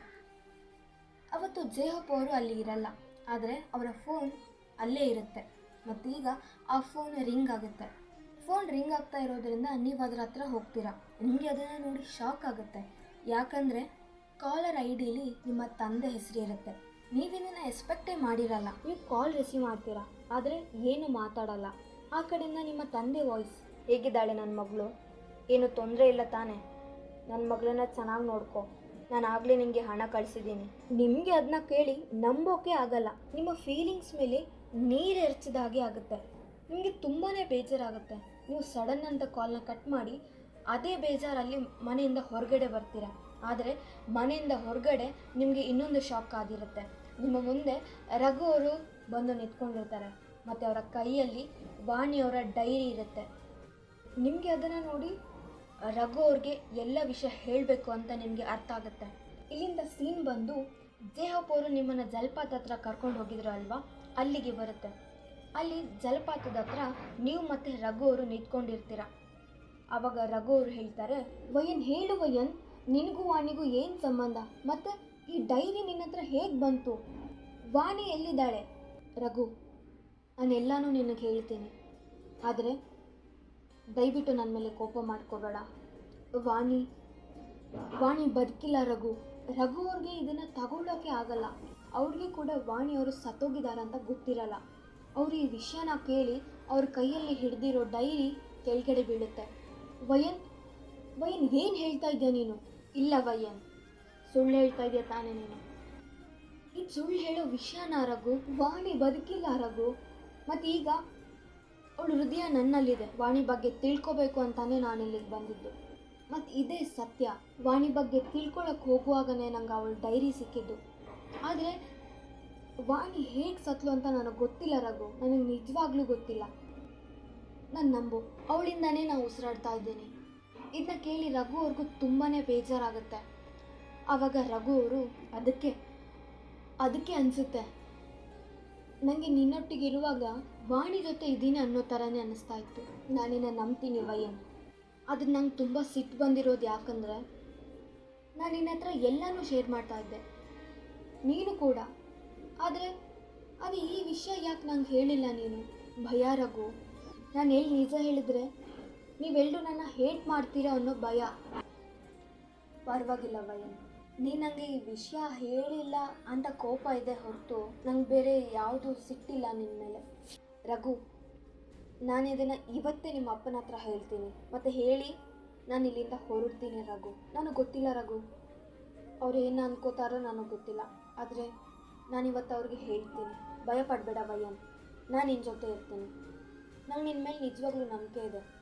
ಅವತ್ತು ಜೇಹಪ್ ಅವರು ಅಲ್ಲಿ ಇರಲ್ಲ. ಆದರೆ ಅವರ ಫೋನ್ ಅಲ್ಲೇ ಇರುತ್ತೆ. ಮತ್ತೀಗ ಆ ಫೋನ್ ರಿಂಗ್ ಆಗುತ್ತೆ. ಫೋನ್ ರಿಂಗ್ ಆಗ್ತಾ ಇರೋದ್ರಿಂದ ನೀವು ಅದರ ಹತ್ರ ಹೋಗ್ತೀರಾ? ನಿಮಗೆ ಅದನ್ನು ನೋಡಿ ಶಾಕ್ ಆಗುತ್ತೆ. ಯಾಕಂದರೆ ಕಾಲರ್ ಐ ಡಿಲಿ ನಿಮ್ಮ ತಂದೆ ಹೆಸರು ಇರುತ್ತೆ. ನೀವಿದನ್ನು ಎಕ್ಸ್ಪೆಕ್ಟೇ ಮಾಡಿರಲ್ಲ. ನೀವು ಕಾಲ್ ರಿಸೀವ್ ಮಾಡ್ತೀರಾ. ಆದರೆ ಏನು ಮಾತಾಡಲ್ಲ. ಆ ಕಡೆಯಿಂದ ನಿಮ್ಮ ತಂದೆ ವಾಯ್ಸ್ ಹೇಗಿದ್ದಾಳೆ ನನ್ನ ಮಗಳು? ಏನು ತೊಂದರೆ ಇಲ್ಲ ತಾನೆ? ನನ್ನ ಮಗಳನ್ನ ಚೆನ್ನಾಗಿ ನೋಡ್ಕೊ. ನಾನು ಆಗಲೇ ನಿಮಗೆ ಹಣ ಕಳಿಸಿದ್ದೀನಿ. ನಿಮಗೆ ಅದನ್ನ ಕೇಳಿ ನಂಬೋಕೆ ಆಗಲ್ಲ. ನಿಮ್ಮ ಫೀಲಿಂಗ್ಸ್ ಮೇಲೆ ನೀರು ಎರಚಿದ ಹಾಗೆ ಆಗುತ್ತೆ. ನಿಮಗೆ ತುಂಬಾ ಬೇಜಾರಾಗುತ್ತೆ. ನೀವು ಸಡನ್ ಅಂತ ಕಾಲ್ನ ಕಟ್ ಮಾಡಿ, ಅದೇ ಬೇಜಾರಲ್ಲಿ ಮನೆಯಿಂದ ಹೊರಗಡೆ ಬರ್ತೀರಾ. ಆದರೆ ಮನೆಯಿಂದ ಹೊರಗಡೆ ನಿಮಗೆ ಇನ್ನೊಂದು ಶಾಕ್ ಆಗಿರುತ್ತೆ. ನಿಮ್ಮ ಮುಂದೆ ರಘು ಅವರು ಬಂದು ನಿಂತ್ಕೊಂಡಿರ್ತಾರೆ. ಮತ್ತು ಅವರ ಕೈಯಲ್ಲಿ ವಾಣಿಯವರ ಡೈರಿ ಇರುತ್ತೆ. ನಿಮಗೆ ಅದನ್ನು ನೋಡಿ ರಘು ಅವ್ರಿಗೆ ಎಲ್ಲ ವಿಷಯ ಹೇಳಬೇಕು ಅಂತ ನಿಮಗೆ ಅರ್ಥ ಆಗುತ್ತೆ. ಇಲ್ಲಿಂದ ಸೀನ್ ಬಂದು ಜೇಹಪ್ ಅವರು ನಿಮ್ಮನ್ನು ಜಲಪಾತ ಹತ್ರ ಕರ್ಕೊಂಡು ಹೋಗಿದ್ರು ಅಲ್ವಾ? ಅಲ್ಲಿಗೆ ಬರುತ್ತೆ. ಅಲ್ಲಿ ಜಲಪಾತದ ಹತ್ರ ನೀವು ಮತ್ತು ರಘು ಅವರು ನಿಂತ್ಕೊಂಡಿರ್ತೀರ. ಆವಾಗ ರಘು ಅವರು ಹೇಳ್ತಾರೆ, ವಯನ್ ಹೇಳು ವಯನ್ ನಿನಗೂ ವಾಣಿಗೂ ಏನು ಸಂಬಂಧ? ಮತ್ತೆ ಈ ಡೈರಿ ನಿನ್ನ ಹತ್ರ ಹೇಗೆ ಬಂತು? ವಾಣಿ ಎಲ್ಲಿದ್ದಾಳೆ? ರಘು, ನಾನೆಲ್ಲನೂ ನಿನಗೆ ಹೇಳ್ತೀನಿ. ಆದರೆ ದಯವಿಟ್ಟು ನನ್ನ ಮೇಲೆ ಕೋಪ ಮಾಡ್ಕೋಬೇಡ. ವಾಣಿ ವಾಣಿ ಬದುಕಿಲ್ಲ ರಘು. ರಘು ಅವ್ರಿಗೆ ಇದನ್ನು ತಗೊಳ್ಳೋಕೆ ಆಗಲ್ಲ. ಅವ್ರಿಗೆ ಕೂಡ ವಾಣಿ ಅವರು ಅಂತ ಗೊತ್ತಿರಲ್ಲ. ಅವರು ಈ ವಿಷಯನ ಕೇಳಿ ಅವ್ರ ಕೈಯಲ್ಲಿ ಹಿಡ್ದಿರೋ ಡೈರಿ ಕೆಳಗಡೆ ಬೀಳುತ್ತೆ. ವಯನ್ ವಯನ್ ಏನು ಹೇಳ್ತಾ ಇದ್ದೆ ನೀನು? ಇಲ್ಲ ವಯನ್ ಸುಳ್ಳು ಹೇಳ್ತಾ ಇದೆಯಾ ತಾನೇ ನೀನು? ಈ ಸುಳ್ಳು ಹೇಳೋ ವಿಷಯನ ರಘು, ವಾಣಿ ಬದುಕಿಲ್ಲ ರಘು. ಮತ್ತು ಈಗ ಅವಳು ಹೃದಯ ನನ್ನಲ್ಲಿದೆ. ವಾಣಿ ಬಗ್ಗೆ ತಿಳ್ಕೊಬೇಕು ಅಂತಾನೆ ನಾನು ಇಲ್ಲಿಗೆ ಬಂದಿದ್ದು. ಮತ್ತು ಇದೇ ಸತ್ಯ. ವಾಣಿ ಬಗ್ಗೆ ತಿಳ್ಕೊಳಕ್ಕೆ ಹೋಗುವಾಗನೇ ನಂಗೆ ಅವಳು ಡೈರಿ ಸಿಕ್ಕಿದ್ದು. ಆದರೆ ವಾಣಿ ಹೇಗೆ ಸತ್ಲು ಅಂತ ನನಗೆ ಗೊತ್ತಿಲ್ಲ ರಘು. ನನಗೆ ನಿಜವಾಗ್ಲೂ ಗೊತ್ತಿಲ್ಲ. ನಾನು ನಂಬು. ಅವಳಿಂದಾನೇ ನಾನು ಉಸಿರಾಡ್ತಾ ಇದ್ದೀನಿ. ಇದನ್ನ ಕೇಳಿ ರಘು ಅವ್ರಿಗೂ ತುಂಬಾ ಬೇಜಾರಾಗುತ್ತೆ. ಆವಾಗ ರಘು ಅವರು ಅದಕ್ಕೆ ಅದಕ್ಕೆ ಅನಿಸುತ್ತೆ. ನನಗೆ ನಿನ್ನೊಟ್ಟಿಗೆ ಇರುವಾಗ ವಾಣಿ ಜೊತೆ ಇದ್ದೀನಿ ಅನ್ನೋ ಥರನೇ ಅನ್ನಿಸ್ತಾ ಇತ್ತು. ನಾನಿನ್ನ ನಂಬ್ತೀನಿ ವಯನ್ ಅದು ನಂಗೆ ತುಂಬ ಸಿಟ್ಟು ಬಂದಿರೋದು ಯಾಕಂದರೆ ನಾನು ನಿನ್ನ ಹತ್ರ ಎಲ್ಲನೂ ಶೇರ್ ಮಾಡ್ತಾ ಇದ್ದೆ. ನೀನು ಕೂಡ. ಆದರೆ ಅದು ಈ ವಿಷಯ ಯಾಕೆ ನಂಗೆ ಹೇಳಿಲ್ಲ ನೀನು? ಭಯ ರಘು. ನಾನು ಎಲ್ಲಿ ನಿಜ ಹೇಳಿದ್ರೆ ನೀವೆಲ್ಲರೂ ನನ್ನ ಹೇಟ್ ಮಾಡ್ತೀರಾ ಅನ್ನೋ ಭಯ. ಪರವಾಗಿಲ್ಲ ವಯನ್ ನೀ ನನಗೆ ಈ ವಿಷಯ ಹೇಳಿಲ್ಲ ಅಂತ ಕೋಪ ಇದೆ ಹೊರತು ನಂಗೆ ಬೇರೆ ಯಾವುದು ಸಿಟ್ಟಿಲ್ಲ ನಿನ್ನ ಮೇಲೆ. ರಘು, ನಾನು ಇದನ್ನು ಇವತ್ತೇ ನಿಮ್ಮ ಅಪ್ಪನ ಹತ್ರ ಹೇಳ್ತೀನಿ. ಮತ್ತು ಹೇಳಿ, ನಾನು ಇಲ್ಲಿಂದ ಹೊರಡ್ತೀನಿ ರಘು. ನನಗೆ ಗೊತ್ತಿಲ್ಲ ರಘು. ಅವ್ರು ಏನು ಅನ್ಕೋತಾರೋ ನನಗೆ ಗೊತ್ತಿಲ್ಲ. ಆದರೆ ನಾನಿವತ್ತು ಅವ್ರಿಗೆ ಹೇಳ್ತೀನಿ. ಭಯ ಪಡಬೇಡ ನಾನು ನಿನ್ನ ಜೊತೆ ಇರ್ತೀನಿ. ನಂಗೆ ನಿನ್ನ ಮೇಲೆ ನಿಜವಾಗ್ಲೂ ನಂಬಿಕೆ ಇದೆ.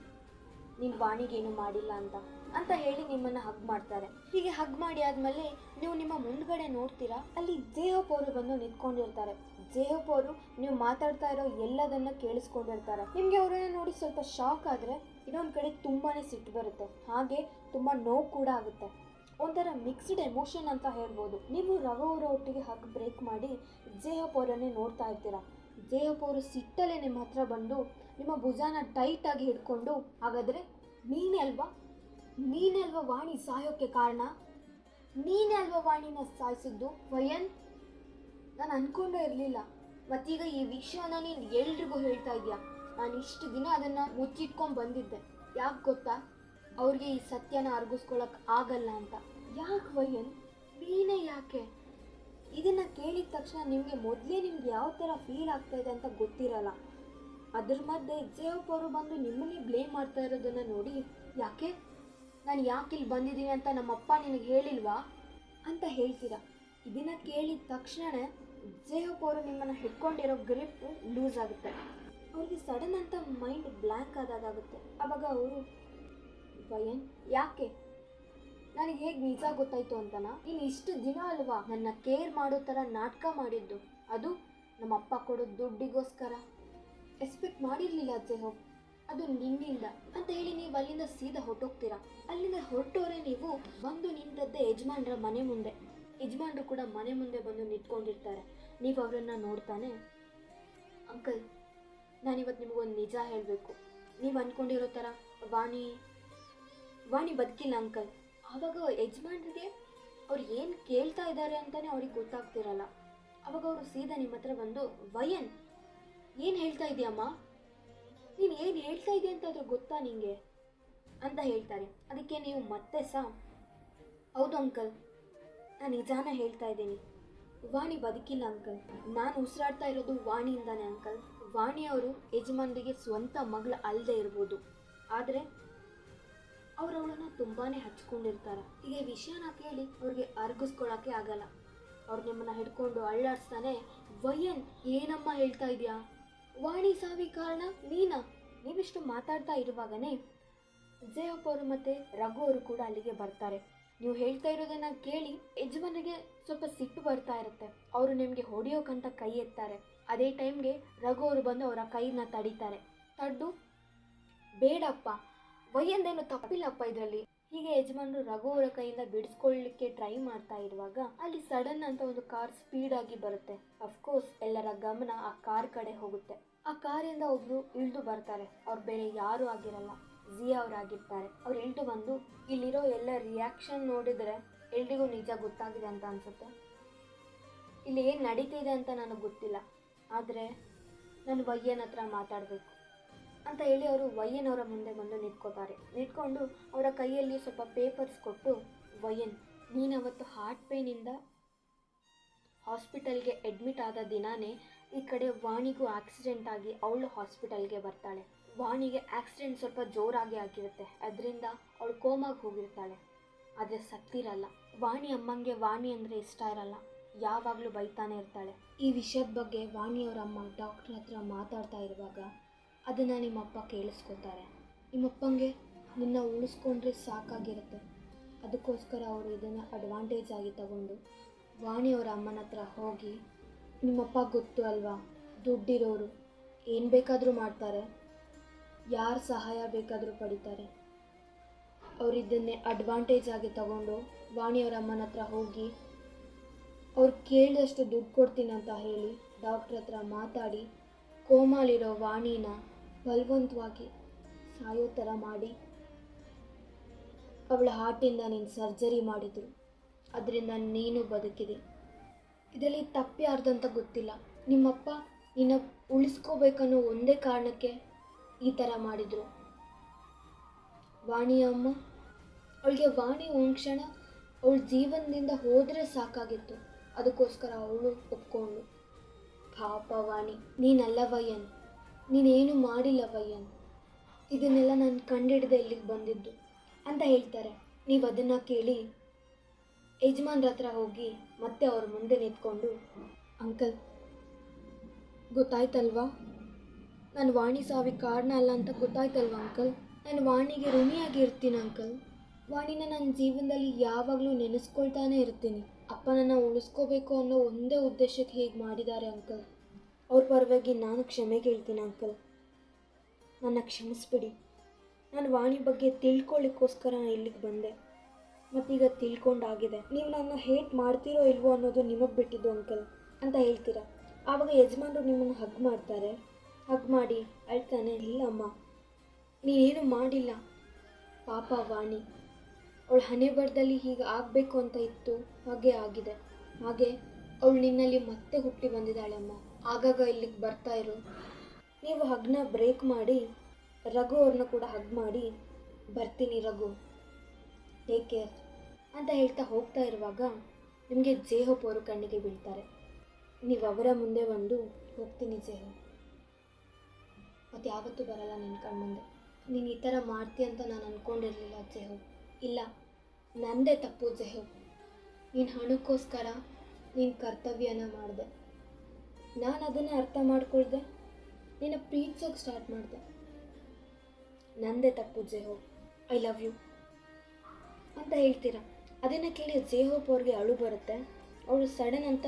ನೀನು ವಾಣಿಗೇನು ಮಾಡಿಲ್ಲ ಅಂತ. ಅಂತ ಹೇಳಿ ನಿಮ್ಮನ್ನು ಹಗ್ ಮಾಡ್ತಾರೆ. ಹೀಗೆ ಹಗ್ ಮಾಡಿ ಆದಮೇಲೆ ನೀವು ನಿಮ್ಮ ಮುಂದ್ಗಡೆ ನೋಡ್ತೀರಾ? ಅಲ್ಲಿ ಜೇಹಪ್ ಅವರು ಬಂದು ನಿಂತ್ಕೊಂಡಿರ್ತಾರೆ. ಜೇಹಪ್ ಅವರು ನೀವು ಮಾತಾಡ್ತಾ ಇರೋ ಎಲ್ಲದನ್ನ ಕೇಳಿಸ್ಕೊಂಡಿರ್ತಾರೆ. ನಿಮಗೆ ಅವರನ್ನ ನೋಡಿ ಸ್ವಲ್ಪ ಶಾಕ್ ಆದರೆ ಇನ್ನೊಂದು ಕಡೆ ತುಂಬಾ ಸಿಟ್ಟು ಬರುತ್ತೆ. ಹಾಗೆ ತುಂಬ ನೋವು ಕೂಡ ಆಗುತ್ತೆ. ಒಂಥರ ಮಿಕ್ಸ್ಡ್ ಎಮೋಷನ್ ಅಂತ ಹೇಳ್ಬೋದು. ನೀವು ರವ ಅವರ ಒಟ್ಟಿಗೆ ಹಗ್ ಬ್ರೇಕ್ ಮಾಡಿ ಜೇಹಪ್ ಅವರನ್ನೇ ನೋಡ್ತಾ ಇರ್ತೀರಾ? ಜೇಹಪ್ ಅವರು ಸಿಟ್ಟಲ್ಲೇ ನಿಮ್ಮ ಹತ್ರ ಬಂದು ನಿಮ್ಮ ಭುಜಾನ ಟೈಟಾಗಿ ಹಿಡ್ಕೊಂಡು, ಹಾಗಾದರೆ ನೀನೇ ಅಲ್ವಾ? ನೀನೇ ಅಲ್ವಾ ವಾಣಿ ಸಾಯೋಕ್ಕೆ ಕಾರಣ? ನೀನೇ ಅಲ್ವಾ ವಾಣಿನ ಸಾಯಿಸಿದ್ದು? ವಯನ್, ನಾನು ಅಂದ್ಕೊಂಡೇ ಇರಲಿಲ್ಲ. ಮತ್ತೀಗ ಈ ವಿಷಯನ ನೀನು ಎಲ್ರಿಗೂ ಹೇಳ್ತಾ ಇದೆಯಾ ನಾನು ಇಷ್ಟು ದಿನ ಅದನ್ನು ಮುಚ್ಚಿಟ್ಕೊಂಡು ಬಂದಿದ್ದೆ. ಯಾಕೆ ಗೊತ್ತಾ? ಅವ್ರಿಗೆ ಈ ಸತ್ಯನ ಅರ್ಗಿಸ್ಕೊಳಕ್ ಆಗಲ್ಲ ಅಂತ. ಯಾಕೆ ವಯನ್? ನೀನೇ ಯಾಕೆ? ಇದನ್ನ ಕೇಳಿದ ತಕ್ಷಣ ನಿಮಗೆ ಮೊದಲೇ ನಿಮ್ಗೆ ಯಾವ ಥರ ಫೀಲ್ ಆಗ್ತಾ ಇದೆ ಅಂತ ಗೊತ್ತಿರಲ್ಲ. ಅದ್ರ ಮಧ್ಯೆ ಜೇವಪ್ ಅವರು ಬಂದು ನಿಮ್ಮನ್ನೇ ಬ್ಲೇಮ್ ಮಾಡ್ತಾ ಇರೋದನ್ನ ನೋಡಿ ಯಾಕೆ? ನಾನು ಯಾಕೆ ಇಲ್ಲಿ ಬಂದಿದ್ದೀನಿ ಅಂತ ನಮ್ಮಪ್ಪ ನಿನಗೆ ಹೇಳಿಲ್ವಾ? ಅಂತ ಹೇಳ್ತೀರಾ. ಇದನ್ನ ಕೇಳಿದ ತಕ್ಷಣ ಜೇಹಪ್ ಅವರು ನಿಮ್ಮನ್ನು ಹಿಡ್ಕೊಂಡಿರೋ ಗ್ರಿಪ್ ಲೂಸ್ ಆಗುತ್ತೆ. ಅವ್ರಿಗೆ ಸಡನ್ ಅಂತ ಮೈಂಡ್ ಬ್ಲ್ಯಾಂಕ್ ಆದಾಗುತ್ತೆ ಆವಾಗ ಅವರು, ಭಯನ್, ಯಾಕೆ? ನನಗೆ ಹೇಗೆ ನಿಜ ಗೊತ್ತಾಯ್ತು ಅಂತನ? ನೀನು ಇಷ್ಟು ದಿನ ಅಲ್ವಾ ನನ್ನ ಕೇರ್ ಮಾಡೋ ಥರ ನಾಟಕ ಮಾಡಿದ್ದು? ಅದು ನಮ್ಮ ಅಪ್ಪ ಕೊಡೋ ದುಡ್ಡಿಗೋಸ್ಕರ. ಎಕ್ಸ್ಪೆಕ್ಟ್ ಮಾಡಿರಲಿಲ್ಲ ಜೆಹೋಪ್ ಅದು ನಿನ್ನಿಂದ. ಅಂತ ಹೇಳಿ ನೀವು ಅಲ್ಲಿಂದ ಸೀದಾ ಹೊರಟೋಗ್ತೀರಾ? ಅಲ್ಲಿಂದ ಹೊರಟೋರೆ ನೀವು ಬಂದು ನಿಂತದ್ದೇ ಯಜಮಾನ್ರ ಮನೆ ಮುಂದೆ. ಯಜಮಾನ್ರು ಕೂಡ ಮನೆ ಮುಂದೆ ಬಂದು ನಿಂತ್ಕೊಂಡಿರ್ತಾರೆ. ನೀವು ಅವರನ್ನು ನೋಡ್ತಾನೆ, ಅಂಕಲ್, ನಾನಿವತ್ತು ನಿಮಗೊಂದು ನಿಜ ಹೇಳಬೇಕು. ನೀವು ಅಂದ್ಕೊಂಡಿರೋ ಥರ ವಾಣಿ ವಾಣಿ ಬದುಕಿಲ್ಲ, ಅಂಕಲ್. ಆವಾಗ ಯಜಮಾನ್ರಿಗೆ ಅವ್ರು ಏನು ಕೇಳ್ತಾ ಇದ್ದಾರೆ ಅಂತಲೇ ಅವ್ರಿಗೆ ಗೊತ್ತಾಗ್ತಿರಲ್ಲ. ಅವಾಗ ಅವರು ಸೀದಾ ನಿಮ್ಮ ಹತ್ರ ಬಂದು, ವಯನ್ ಏನು ಹೇಳ್ತಾ ಇದೆಯಮ್ಮ? ನೀನು ಏನು ಹೇಳ್ತಾ ಇದೆಯಾ ಅಂತ ಗೊತ್ತಾ ನಿಂಗೆ? ಅಂತ ಹೇಳ್ತಾರೆ. ಅದಕ್ಕೆ ನೀವು ಮತ್ತೆ ಸಾ. ಹೌದು ಅಂಕಲ್, ನಾನು ನಿಜಾನ ಹೇಳ್ತಾ ಇದ್ದೀನಿ. ವಾಣಿ ಬದುಕಿಲ್ಲ ಅಂಕಲ್. ನಾನು ಉಸಿರಾಡ್ತಾ ಇರೋದು ವಾಣಿಯಿಂದಾನೆ ಅಂಕಲ್. ವಾಣಿಯವರು ಯಜಮಾನರಿಗೆ ಸ್ವಂತ ಮಗಳು ಅಲ್ಲದೆ ಇರ್ಬೋದು. ಆದರೆ ಅವ್ರು ಅವಳನ್ನು ತುಂಬಾ ಹಚ್ಕೊಂಡಿರ್ತಾರೆ. ಈಗ ಈ ವಿಷಯನ ಕೇಳಿ ಅವ್ರಿಗೆ ಅರ್ಗಿಸ್ಕೊಳಕ್ಕೆ ಆಗಲ್ಲ. ಅವ್ರು ನಿಮ್ಮನ್ನು ಹಿಡ್ಕೊಂಡು ಅಳ್ಳಾಡ್ಸ್ತಾನೆ ವಯ್ಯನ್ ಏನಮ್ಮ ಹೇಳ್ತಾ ಇದೆಯಾ? ವಾಣಿ ಸಾವಿ ಕಾರಣ ನೀನಾ. ನೀವಿಷ್ಟು ಮಾತಾಡ್ತಾ ಇರುವಾಗನೇ ಜಯಪ್ಪ ಅವರು ಮತ್ತು ರಘು ಅವರು ಕೂಡ ಅಲ್ಲಿಗೆ ಬರ್ತಾರೆ. ನೀವು ಹೇಳ್ತಾ ಇರೋದನ್ನ ಕೇಳಿ ಯಜಮಾನಿಗೆ ಸ್ವಲ್ಪ ಸಿಟ್ಟು ಬರ್ತಾ ಇರುತ್ತೆ. ಅವರು ನಿಮಗೆ ಹೊಡೆಯೋಕಂತ ಕೈ ಎತ್ತಾರೆ. ಅದೇ ಟೈಮ್ಗೆ ರಘು ಅವರು ಬಂದು ಅವರ ಕೈನ ತಡಿತಾರೆ. ತಡ್ಡು, ಬೇಡಪ್ಪ. ವಯ್ಯಂದೇನು ತಪ್ಪಿಲ್ಲಪ್ಪ ಇದರಲ್ಲಿ. ಹೀಗೆ ಯಜಮಾನರು ರಘು ಅವರ ಕೈಯಿಂದ ಬಿಡಿಸ್ಕೊಳ್ಳಿಕ್ಕೆ ಟ್ರೈ ಮಾಡ್ತಾ ಇರುವಾಗ ಅಲ್ಲಿ ಸಡನ್ ಅಂತ ಒಂದು ಕಾರ್ ಸ್ಪೀಡ್ ಆಗಿ ಬರುತ್ತೆ. ಅಫ್ಕೋರ್ಸ್ ಎಲ್ಲರ ಗಮನ ಆ ಕಾರ್ ಕಡೆ ಹೋಗುತ್ತೆ. ಆ ಕಾರಿಂದ ಒಬ್ಬರು ಇಳಿದು ಬರ್ತಾರೆ. ಅವ್ರು ಬೇರೆ ಯಾರು ಆಗಿರಲ್ಲ. ಅವ್ರು ಅವರಾಗಿರ್ತಾರೆ. ಅವ್ರು ಇಳಿದು ಬಂದು ಇಲ್ಲಿರೋ ಎಲ್ಲ ರಿಯಾಕ್ಷನ್ ನೋಡಿದ್ರೆ ಎಲ್ರಿಗೂ ನಿಜ ಗೊತ್ತಾಗಿದೆ ಅಂತ ಅನ್ಸುತ್ತೆ. ಇಲ್ಲಿ ಏನು ನಡೀತಿದೆ ಅಂತ ನನಗೆ ಗೊತ್ತಿಲ್ಲ. ಆದರೆ ನಾನು ವಯ್ಯನ ಹತ್ರ ಮಾತಾಡಬೇಕು ಅಂತ ಹೇಳಿ ಅವರು ವಯ್ಯನವರ ಮುಂದೆ ಬಂದು ನಿಂತ್ಕೋತಾರೆ. ನಿಂತ್ಕೊಂಡು ಅವರ ಕೈಯಲ್ಲಿ ಸ್ವಲ್ಪ ಪೇಪರ್ಸ್ ಕೊಟ್ಟು, ವಯ್ಯನ್, ನೀನು ಅವತ್ತು ಹಾರ್ಟ್ ಪೇನಿಂದ ಹಾಸ್ಪಿಟಲ್ಗೆ ಅಡ್ಮಿಟ್ ಆದ ದಿನಾನೇ ಈ ಕಡೆ ವಾಣಿಗೂ ಆಕ್ಸಿಡೆಂಟ್ ಆಗಿ ಅವಳು ಹಾಸ್ಪಿಟಲ್ಗೆ ಬರ್ತಾಳೆ. ವಾಣಿಗೆ ಆಕ್ಸಿಡೆಂಟ್ ಸ್ವಲ್ಪ ಜೋರಾಗಿ ಆಗಿರುತ್ತೆ. ಅದರಿಂದ ಅವಳು ಕೋಮಾಗಿ ಹೋಗಿರ್ತಾಳೆ. ಆದರೆ ಸತ್ತಿರಲ್ಲ ವಾಣಿ ಅಮ್ಮಂಗೆ ವಾಣಿ ಅಂದರೆ ಇಷ್ಟ ಇರಲ್ಲ. ಯಾವಾಗಲೂ ಬೈತಾನೆ ಇರ್ತಾಳೆ. ಈ ವಿಷಯದ ಬಗ್ಗೆ ವಾಣಿಯವರ ಅಮ್ಮ ಡಾಕ್ಟ್ರ್ ಹತ್ರ ಮಾತಾಡ್ತಾ ಇರುವಾಗ ಅದನ್ನು ನಿಮ್ಮಪ್ಪ ಕೇಳಿಸ್ಕೊತಾರೆ ನಿಮ್ಮಪ್ಪಂಗೆ ನಿನ್ನ ಉಳಿಸ್ಕೊಂಡ್ರೆ ಸಾಕಾಗಿರುತ್ತೆ. ಅದಕ್ಕೋಸ್ಕರ ಅವರು ಇದನ್ನು ಅಡ್ವಾಂಟೇಜ್ ಆಗಿ ತಗೊಂಡು ವಾಣಿಯವರ ಅಮ್ಮನ ಹತ್ರ ಹೋಗಿ ನಿಮ್ಮಪ್ಪ ಗೊತ್ತು ಅಲ್ವಾ? ದುಡ್ಡಿರೋರು. ಏನು ಬೇಕಾದರೂ ಮಾಡ್ತಾರೆ. ಯಾರ ಸಹಾಯ ಬೇಕಾದರೂ ಪಡಿತಾರೆ. ಅವ್ರು ಇದನ್ನೇ ಅಡ್ವಾಂಟೇಜ್ ಆಗಿ ತಗೊಂಡು ವಾಣಿಯವರ ಅಮ್ಮನ ಹತ್ರ ಹೋಗಿ ಅವ್ರು ಕೇಳಿದಷ್ಟು ದುಡ್ಡು ಕೊಡ್ತೀನಿ ಅಂತ ಹೇಳಿ ಡಾಕ್ಟ್ರ್ ಹತ್ರ ಮಾತಾಡಿ ಕೋಮಾಲಿರೋ ವಾಣಿನ ಬಲವಂತವಾಗಿ ಸಾಯೋ ಥರ ಮಾಡಿ ಅವಳ ಹಾರ್ಟಿಂದ ನೀನು ಸರ್ಜರಿ ಮಾಡಿದ್ರು. ಅದರಿಂದ ನೀನು ಬದುಕಿದೆ. ಇದರಲ್ಲಿ ತಪ್ಪಿ ಅಂತ ಗೊತ್ತಿಲ್ಲ. ನಿಮ್ಮಪ್ಪ ನಿನ್ನ ಉಳಿಸ್ಕೋಬೇಕನ್ನೋ ಒಂದೇ ಕಾರಣಕ್ಕೆ ಈ ಥರ ಮಾಡಿದರು. ವಾಣಿ ಅಮ್ಮ, ಅವಳಿಗೆ ವಾಣಿ ಒಂದು ಕ್ಷಣ ಅವಳ ಜೀವನದಿಂದ ಹೋದರೆ ಸಾಕಾಗಿತ್ತು. ಅದಕ್ಕೋಸ್ಕರ ಅವಳು ಒಪ್ಕೊಂಡು ಪಾಪ ವಾಣಿ, ನೀನಲ್ಲ ವಯ್ಯನ್ ನೀನೇನು ಮಾಡಿಲ್ಲ ವಯ್ಯನ್ ಇದನ್ನೆಲ್ಲ ನಾನು ಕಂಡಿಡ್ದೆ ಇಲ್ಲಿಗೆ ಬಂದಿದ್ದು. ಅಂತ ಹೇಳ್ತಾರೆ. ನೀವು ಅದನ್ನು ಕೇಳಿ ಯಜಮಾನ್ರ ಹತ್ರ ಹೋಗಿ ಮತ್ತೆ ಅವ್ರ ಮುಂದೆ ನಿಂತ್ಕೊಂಡು, ಅಂಕಲ್, ಗೊತ್ತಾಯ್ತಲ್ವಾ? ನಾನು ವಾಣಿ ಸಾವಿಗೆ ಕಾರಣ ಅಲ್ಲ ಅಂತ ಗೊತ್ತಾಯ್ತಲ್ವಾ, ಅಂಕಲ್? ನಾನು ವಾಣಿಗೆ ಋಣಿಯಾಗಿ ಇರ್ತೀನಿ, ಅಂಕಲ್. ವಾಣಿನ ನನ್ನ ಜೀವನದಲ್ಲಿ ಯಾವಾಗಲೂ ನೆನೆಸ್ಕೊಳ್ತಾನೆ ಇರ್ತೀನಿ. ಅಪ್ಪ ನನ್ನ ಉಳಿಸ್ಕೋಬೇಕು ಅನ್ನೋ ಒಂದೇ ಉದ್ದೇಶಕ್ಕೆ ಹೀಗೆ ಮಾಡಿದ್ದಾರೆ, ಅಂಕಲ್. ಅವ್ರ ಪರವಾಗಿ ನಾನು ಕ್ಷಮೆ ಕೇಳ್ತೀನಿ ಅಂಕಲ್. ನನ್ನ ಕ್ಷಮಿಸ್ಬಿಡಿ. ನಾನು ವಾಣಿ ಬಗ್ಗೆ ತಿಳ್ಕೊಳ್ಳಿಕ್ಕೋಸ್ಕರ ನಾನು ಇಲ್ಲಿಗೆ ಬಂದೆ. ಮತ್ತೀಗ ತಿಳ್ಕೊಂಡಾಗಿದೆ. ನೀವು ನನ್ನ ಹೇಟ್ ಮಾಡ್ತೀರೋ ಇಲ್ವೋ ಅನ್ನೋದು ನಿಮಗೆ ಬಿಟ್ಟಿದ್ದು, ಅಂಕಲ್, ಅಂತ ಹೇಳ್ತೀರಾ? ಆವಾಗ ಯಜಮಾನರು ನಿಮ್ಮನ್ನು ಹಗ್ ಮಾಡ್ತಾರೆ. ಹಗ್ ಮಾಡಿ, ಅಳ್ತಾನೆ ಇಲ್ಲಮ್ಮ ನೀನೇನು ಮಾಡಿಲ್ಲ. ಪಾಪ ವಾಣಿ, ಅವಳು ಹಣೆ ಬರದಲ್ಲಿ ಹೀಗೆ ಆಗಬೇಕು ಅಂತ ಇತ್ತು, ಹಾಗೆ ಆಗಿದೆ. ಹಾಗೆ ಅವಳು ನಿನ್ನಲ್ಲಿ ಮತ್ತೆ ಹುಟ್ಟಿ ಬಂದಿದ್ದಾಳೆ ಅಮ್ಮ ಆಗಾಗ ಇಲ್ಲಿಗೆ ಬರ್ತಾ ಇರು. ನೀವು ಹಗ್ನ ಬ್ರೇಕ್ ಮಾಡಿ, ರಘು ಅವ್ರನ್ನ ಕೂಡ ಹಗ್ ಮಾಡಿ, ಬರ್ತೀನಿ ರಘು. ಟೇಕ್ ಕೇರ್ ಅಂತ ಹೇಳ್ತಾ ಹೋಗ್ತಾ ಇರುವಾಗ ನಿಮಗೆ ಜೇಹೋಪ್ ಅವರು ಕಣ್ಣಿಗೆ ಬೀಳ್ತಾರೆ. ನೀವು ಅವರ ಮುಂದೆ ಬಂದು ಹೋಗ್ತೀನಿ ಜೇಹೋ ಮತ್ತು ಯಾವತ್ತೂ ಬರಲ್ಲ ನಿನ್ಕಂಡು ಮುಂದೆ ನೀನು ಈ ಥರ ಮಾಡ್ತೀಯ ಅಂತ ನಾನು ಅಂದ್ಕೊಂಡಿರಲಿಲ್ಲ ಜೆಹೋ ಇಲ್ಲ, ನಂದೇ ತಪ್ಪು ಜೆಹೋ ನೀನು ಹಣಕ್ಕೋಸ್ಕರ ನೀನು ಕರ್ತವ್ಯನ ಮಾಡಿದೆ. ನಾನು ಅದನ್ನು ಅರ್ಥ ಮಾಡ್ಕೊಳ್ದೆ. ನಿನ್ನ ಪ್ರೀತಿಸೋಕೆ ಸ್ಟಾರ್ಟ್ ಮಾಡಿದೆ. ನಂದೇ ತಪ್ಪು ಜೆಹೋ ಐ ಲವ್ ಯು ಅಂತ ಹೇಳ್ತೀರಾ? ಅದನ್ನು ಕೇಳಿ ಜೇಹೋಪ್ ಅವ್ರಿಗೆ ಅಳು ಬರುತ್ತೆ. ಅವಳು ಸಡನ್ ಅಂತ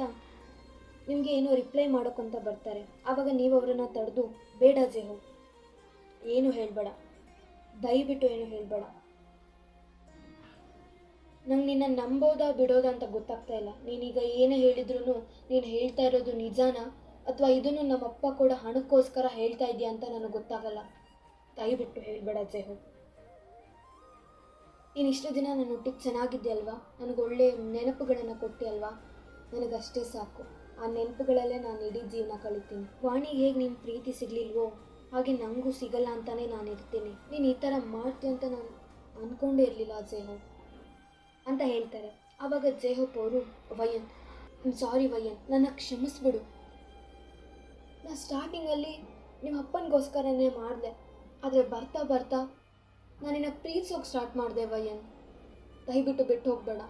ನಿಮಗೆ ಏನೋ ರಿಪ್ಲೈ ಮಾಡೋಕ್ಕಂತ ಬರ್ತಾರೆ. ಆವಾಗ ನೀವು ಅವರನ್ನು ತಡೆದು, ಬೇಡ ಜೇಹೋ ಏನು ಹೇಳಬೇಡ. ದಯವಿಟ್ಟು ಏನು ಹೇಳಬೇಡ. ನಂಗೆ ನಿನ್ನ ನಂಬೋದಾ ಬಿಡೋದಾ ಅಂತ ಗೊತ್ತಾಗ್ತಾ ಇಲ್ಲ. ನೀನೀಗ ಏನೇ ಹೇಳಿದ್ರು ನೀನು ಹೇಳ್ತಾ ಇರೋದು ನಿಜಾನ? ಅಥವಾ ಇದನ್ನು ನಮ್ಮಪ್ಪ ಕೂಡ ಹಣಕ್ಕೋಸ್ಕರ ಹೇಳ್ತಾ ಇದೆಯಾ ಅಂತ ನನಗೆ ಗೊತ್ತಾಗಲ್ಲ. ದಯವಿಟ್ಟು ಹೇಳಬೇಡ ಜೇಹೋ ನೀನು ಇಷ್ಟು ದಿನ ನನ್ನ ಒಟ್ಟಿಗೆ ಚೆನ್ನಾಗಿದ್ದೆ ಅಲ್ವಾ ನನಗೆ ಒಳ್ಳೆ ನೆನಪುಗಳನ್ನು ಕೊಟ್ಟೆ ಅಲ್ವಾ ನನಗಷ್ಟೇ ಸಾಕು. ಆ ನೆನಪುಗಳಲ್ಲೇ ನಾನು ಇಡೀ ಜೀವನ ಕಳಿತೀನಿ. ವಾಣಿಗೆ ಹೇಗೆ ನಿನ್ನ ಪ್ರೀತಿ ಸಿಗಲಿಲ್ವೋ? ಹಾಗೆ ನನಗೂ ಸಿಗಲ್ಲ ಅಂತಲೇ ನಾನು ಇರ್ತೀನಿ. ನೀನು ಈ ಥರ ಮಾಡ್ತೀಯ ಅಂತ ನಾನು ಅಂದ್ಕೊಂಡೇ ಇರಲಿಲ್ಲ ಜೇಹೋ ಅಂತ ಹೇಳ್ತಾರೆ. ಆವಾಗ ಜೇಹೋಪ್ ಅವರು ವಯನ್ ಸಾರಿ ವಯನ್, ನನ್ನ ಕ್ಷಮಿಸ್ಬಿಡು. ನಾನು ಸ್ಟಾರ್ಟಿಂಗಲ್ಲಿ ನಿಮ್ಮ ಅಪ್ಪನಿಗೋಸ್ಕರನೇ ಮಾಡಿದೆ. ಆದರೆ ಬರ್ತಾ ಬರ್ತಾ ನಾನು ನಿನ್ನ ಪ್ರೀತಿಸೋಕೆ ಸ್ಟಾರ್ಟ್ ಮಾಡಿದೆ, ವಯನ್. ದಯವಿಟ್ಟು ಬಿಟ್ಟು ಹೋಗಬೇಡ.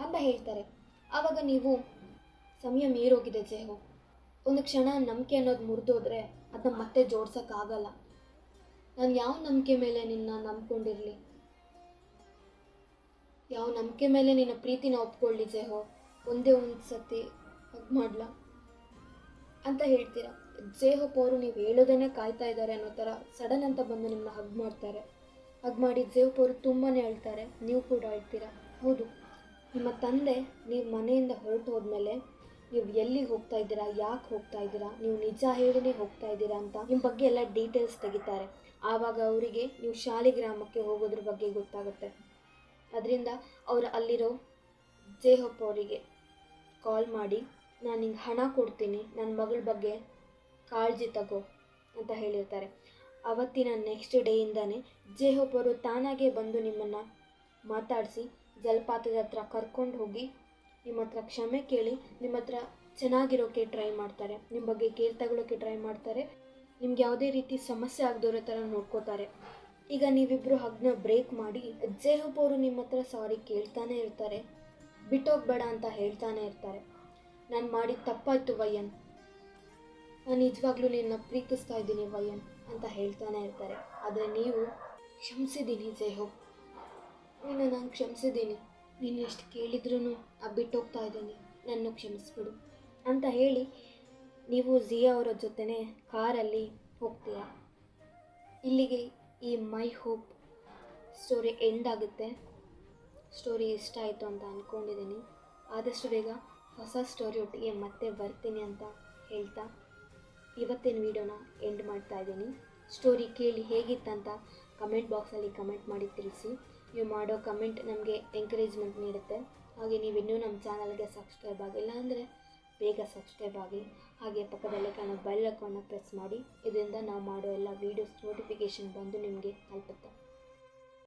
ಅಂತ ಹೇಳ್ತಾರೆ. ಆವಾಗ ನೀವು ಸಮಯ ಮೀರೋಗಿದೆ, ಜೇಹು. ಒಂದು ಕ್ಷಣ ನಂಬಿಕೆ ಅನ್ನೋದು ಮುರಿದೋದ್ರೆ ಅದನ್ನ ಮತ್ತೆ ಜೋಡ್ಸೋಕ್ಕಾಗಲ್ಲ. ನಾನು ಯಾವ ನಂಬಿಕೆ ಮೇಲೆ ನಿನ್ನ ನಂಬ್ಕೊಂಡಿರಲಿ? ಯಾವ ನಂಬಿಕೆ ಮೇಲೆ ನಿನ್ನ ಪ್ರೀತಿನ ಒಪ್ಕೊಳ್ಳಿ, ಜೇಹೋ. ಒಂದೇ ಒಂದು ಸತಿ ಹಗ್ ಮಾಡ್ಲಾ? ಅಂತ ಹೇಳ್ತೀರಾ? ಜೇಹೋಪ್ ಅವರು ನೀವು ಹೇಳೋದೇನೆ ಕಾಯ್ತಾ ಇದ್ದಾರೆ ಅನ್ನೋ ಥರ ಸಡನ್ ಅಂತ ಬಂದು ನಿಮ್ಮನ್ನ ಹಗ್ ಮಾಡ್ತಾರೆ. ಹಗ್ ಮಾಡಿ ಜೇಹೋಪ್ ಅವರು ತುಂಬಾ ಅಳ್ತಾರೆ ನೀವು ಕೂಡ ಅಳ್ತೀರಾ ಹೌದು. ನಿಮ್ಮ ತಂದೆ ನೀವು ಮನೆಯಿಂದ ಹೊರಟು ಹೋದ್ಮೇಲೆ ನೀವು ಎಲ್ಲಿಗೆ ಹೋಗ್ತಾ ಇದ್ದೀರಾ? ಯಾಕೆ ಹೋಗ್ತಾ ಇದ್ದೀರಾ? ನೀವು ನಿಜ ಹೇಳಿನೇ ಹೋಗ್ತಾ ಇದ್ದೀರಾ ಅಂತ ನಿಮ್ಮ ಬಗ್ಗೆ ಎಲ್ಲ ಡೀಟೇಲ್ಸ್ ತೆಗಿತಾರೆ. ಆವಾಗ ಅವರಿಗೆ ನೀವು ಶಾಲಿಗ್ರಾಮಕ್ಕೆ ಹೋಗೋದ್ರ ಬಗ್ಗೆ ಗೊತ್ತಾಗುತ್ತೆ. ಅದರಿಂದ ಅವರು ಅಲ್ಲಿರೋ ಜೇಹೋಪ್ ಅವರಿಗೆ ಕಾಲ್ ಮಾಡಿ ನಾನು ನಿಂಗೆ ಹಣ ಕೊಡ್ತೀನಿ ನನ್ನ ಮಗಳ ಬಗ್ಗೆ ಕಾಳಜಿ ತಗೋ ಅಂತ ಹೇಳಿರ್ತಾರೆ. ಅವತ್ತಿನ ನೆಕ್ಸ್ಟ್ ಡೇಯಿಂದನೇ ಜೇಹೊಬ್ಬರು ತಾನಾಗೆ ಬಂದು ನಿಮ್ಮನ್ನು ಮಾತಾಡಿಸಿ ಜಲಪಾತದ ಹತ್ರ ಕರ್ಕೊಂಡು ಹೋಗಿ ನಿಮ್ಮ ಹತ್ರ ಕ್ಷಮೆ ಕೇಳಿ ನಿಮ್ಮ ಹತ್ರ ಚೆನ್ನಾಗಿರೋಕ್ಕೆ ಟ್ರೈ ಮಾಡ್ತಾರೆ. ನಿಮ್ಮ ಬಗ್ಗೆ ಕೇರ್ ತಗೊಳ್ಳೋಕ್ಕೆ ಟ್ರೈ ಮಾಡ್ತಾರೆ. ನಿಮ್ಗೆ ಯಾವುದೇ ರೀತಿ ಸಮಸ್ಯೆ ಆಗದಿರೋ ಥರ ನೋಡ್ಕೋತಾರೆ. ಈಗ ನೀವಿಬ್ಬರು ಹಗ್ನ ಬ್ರೇಕ್ ಮಾಡಿ ಜೇಹೊಬ್ಬರು ನಿಮ್ಮ ಹತ್ರ ಸಾರಿ ಕೇಳ್ತಾನೆ ಇರ್ತಾರೆ, ಬಿಟ್ಟೋಗ್ಬೇಡ ಅಂತ ಹೇಳ್ತಾನೆ ಇರ್ತಾರೆ. ನಾನು ಮಾಡಿದ ತಪ್ಪಾಯ್ತು ವಯ್ಯನ್ ನಾನು ನಿಜವಾಗ್ಲೂ ನಿನ್ನ ಪ್ರೀತಿಸ್ತಾ ಇದ್ದೀನಿ ವಯ್ಯನ್ ಅಂತ ಹೇಳ್ತಾನೆ ಇರ್ತಾರೆ. ಆದರೆ ನೀವು ಕ್ಷಮಿಸಿದ್ದೀನಿ ಜೇಹೋಪ್ ನಿನ್ನ ನಾನು ಕ್ಷಮಿಸಿದ್ದೀನಿ ನೀನು ಎಷ್ಟು ಕೇಳಿದ್ರೂ ಆ ಬಿಟ್ಟೋಗ್ತಾ ಇದ್ದೀನಿ. ನನ್ನ ಕ್ಷಮಿಸ್ಬಿಡು ಅಂತ ಹೇಳಿ ನೀವು ಜಿಯಾ ಅವರ ಜೊತೆನೇ ಕಾರಲ್ಲಿ ಹೋಗ್ತೀಯ? ಇಲ್ಲಿಗೆ ಈ ಮೈ ಹೋಪ್ ಸ್ಟೋರಿ ಎಂಡ್ ಆಗುತ್ತೆ. ಸ್ಟೋರಿ ಇಷ್ಟ ಆಯಿತು ಅಂತ ಅಂದ್ಕೊಂಡಿದ್ದೀನಿ ಆದಷ್ಟು ಬೇಗ ಹೊಸ ಸ್ಟೋರಿ ಒಟ್ಟಿಗೆ ಮತ್ತೆ ಬರ್ತೀನಿ ಅಂತ ಹೇಳ್ತಾ ಇವತ್ತಿನ ವಿಡಿಯೋನ ಎಂಡ್ ಮಾಡ್ತಾ ಇದ್ದೀನಿ. ಸ್ಟೋರಿ ಕೇಳಿ ಹೇಗಿತ್ತಂತ ಕಮೆಂಟ್ ಬಾಕ್ಸಲ್ಲಿ ಕಮೆಂಟ್ ಮಾಡಿ ತಿಳಿಸಿ. ನೀವು ಮಾಡೋ ಕಮೆಂಟ್ ನಮಗೆ ಎಂಕರೇಜ್ಮೆಂಟ್ ನೀಡುತ್ತೆ. ಹಾಗೆ ನೀವು ಇನ್ನೂ ನಮ್ಮ ಚಾನಲ್ಗೆ ಸಬ್ಸ್ಕ್ರೈಬ್ ಆಗಿಲ್ಲ ಅಂದರೆ ಬೇಗ ಸಬ್ಸ್ಕ್ರೈಬ್ ಆಗಿ, ಹಾಗೆ ಪಕ್ಕದಲ್ಲೇ ಕಾಣೋ ಬೆಲ್ ಪ್ರೆಸ್ ಮಾಡಿ. ಇದರಿಂದ ನಾವು ಮಾಡೋ ಎಲ್ಲ ವೀಡಿಯೋಸ್ ನೋಟಿಫಿಕೇಷನ್ ಬಂದು ನಿಮಗೆ ತಲುಪುತ್ತೆ.